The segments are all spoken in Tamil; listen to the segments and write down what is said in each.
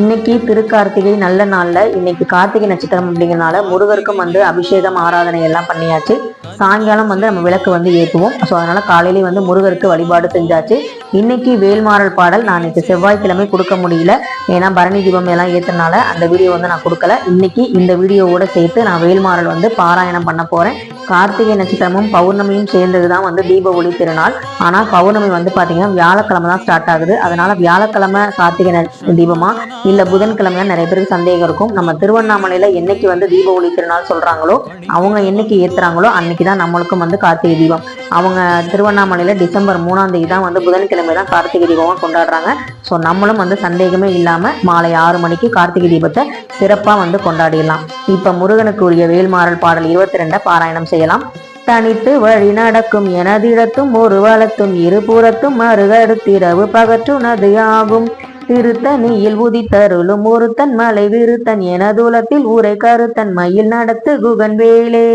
இன்னைக்கு திருக்கார்த்திகை நல்ல நாள்ல இன்னைக்கு கார்த்திகை நட்சத்திரம் அப்படிங்கிறனால முருகருக்கும் வந்து அபிஷேகம் ஆராதனை எல்லாம் பண்ணியாச்சு. சாயங்காலம் வந்து நம்ம விளக்கு வந்து ஏற்றுவோம் ஸோ அதனால காலையிலேயே வந்து முருகருக்கு வழிபாடு செஞ்சாச்சு. இன்னைக்கு வேல்மாறல் பாடல் நான் இன்னைக்கு செவ்வாய்க்கிழமை கொடுக்க முடியல. ஏன்னா பரணி தீபம் எல்லாம் ஏற்றனால அந்த வீடியோ வந்து நான் கொடுக்கல. இன்னைக்கு இந்த வீடியோவோட சேர்த்து நான் வேல்மாறல் வந்து பாராயணம் பண்ண போறேன். கார்த்திகை நட்சத்திரமும் பௌர்ணமியும் சேர்ந்தது தான் வந்து தீப ஒளி திருநாள். ஆனால் பௌர்ணமி வந்து பார்த்தீங்கன்னா வியாழக்கிழமை தான் ஸ்டார்ட் ஆகுது. அதனால வியாழக்கிழமை கார்த்திகை தீபமா? இல்லை புதன்கிழமை நிறைய பேருக்கு சந்தேகம் இருக்கும். நம்ம திருவண்ணாமலையில் என்னைக்கு வந்து தீப ஒளி திருநாள் சொல்கிறாங்களோ அவங்க என்னைக்கு ஏற்றுறாங்களோ அன்னைக்கு தான் நம்மளுக்கும் வந்து கார்த்திகை தீபம். அவங்க திருவண்ணாமலையில் டிசம்பர் மூணாம் தேதி தான் வந்து புதன்கிழமை தான் கார்த்திகை தீபமாக கொண்டாடுறாங்க. ஸோ நம்மளும் வந்து சந்தேகமே இல்லாமல் மாலை ஆறு மணிக்கு கார்த்திகை தீபத்தை சிறப்பாக வந்து கொண்டாடிடலாம். இப்போ முருகனுக்கு உரிய வேல்மாறல் பாடல் இருபத்தி ரெண்டை பாராயணம் செய்யலாம். தனித்து வழி நடக்கும் எனதிடத்தும் ஒரு வளத்தும் இருபுறத்தும் மறுகடுத்திரவு பகற்றுனது ஆகும். திருத்தனியில் உதித்தருளும் ஒருத்தன் மலை விருத்தன் எனதுலத்தில் ஊரை கருத்தன் மயில் நடத்து குகன் வேலே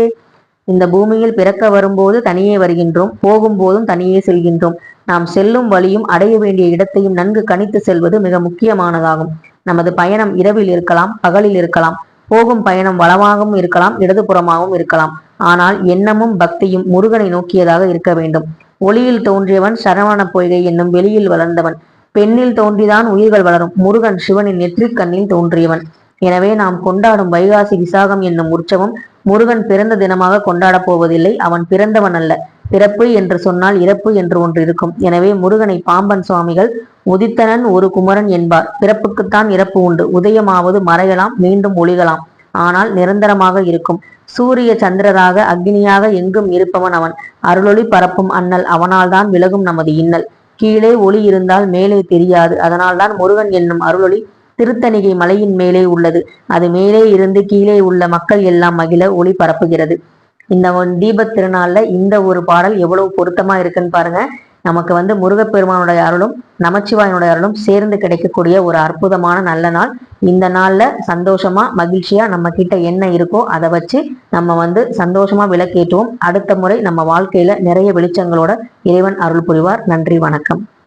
இந்த பூமியில் பிறக்க வரும்போது தனியே வருகின்றோம் போகும்போதும் தனியே செல்கின்றோம். நாம் செல்லும் வழியும் அடைய வேண்டிய இடத்தையும் நன்கு கணித்து செல்வது மிக முக்கியமானதாகும். நமது பயணம் இரவில் இருக்கலாம் பகலில் இருக்கலாம் போகும் பயணம் வளமாகவும் இருக்கலாம் இடதுபுறமாகவும் இருக்கலாம். ஆனால் எண்ணமும் பக்தியும் முருகனை நோக்கியதாக இருக்க வேண்டும். ஒளியில் தோன்றியவன் சரவண பொய்கை என்னும் வெளியில் வளர்ந்தவன். பெண்ணில் தோன்றிதான் உயிர்கள் வளரும். முருகன் சிவனின் நெற்றிக் கண்ணில் தோன்றியவன். எனவே நாம் கொண்டாடும் வைகாசி விசாகம் என்னும் உற்சவம் முருகன் பிறந்த தினமாக கொண்டாடப் போவதில்லை. அவன் பிறந்தவன் அல்ல. பிறப்பு என்று சொன்னால் இறப்பு என்று ஒன்று இருக்கும். எனவே முருகனை பாம்பன் சுவாமிகள் உதித்தனன் ஒரு குமரன் என்பார். பிறப்புக்குத்தான் இறப்பு உண்டு. உதயமாவது மறையலாம் மீண்டும் ஒளிகலாம். ஆனால் நிரந்தரமாக இருக்கும். சூரிய சந்திரராக அக்னியாக எங்கும் இருப்பவன் அவன். அருளொளி பரப்பும் அண்ணல். அவனால்தான் விலகும் நமது இன்னல். கீழே ஒளி இருந்தால் மேலே தெரியாது. அதனால்தான் முருகன் என்னும் அருளொளி திருத்தணிகை மலையின் மேலே உள்ளது. அது மேலே இருந்து கீழே உள்ள மக்கள் எல்லாம் மகிழ ஒளி பரப்புகிறது. இந்த தீப தீபத் திருநாள்ல இந்த ஒரு பாடல் எவ்வளவு பொருத்தமா இருக்குன்னு பாருங்க. நமக்கு வந்து முருகப்பெருமானுடைய அருளும் நமச்சிவாயனுடைய அருளும் சேர்ந்து கிடைக்கக்கூடிய ஒரு அற்புதமான நல்ல நாள். இந்த நாள்ல சந்தோஷமா மகிழ்ச்சியா நம்ம கிட்ட என்ன இருக்கோ அதை வச்சு நம்ம வந்து சந்தோஷமா விளக்கேற்றுவோம். அடுத்த முறை நம்ம வாழ்க்கையில நிறைய வெளிச்சங்களோட இறைவன் அருள் புரிவார். நன்றி வணக்கம்.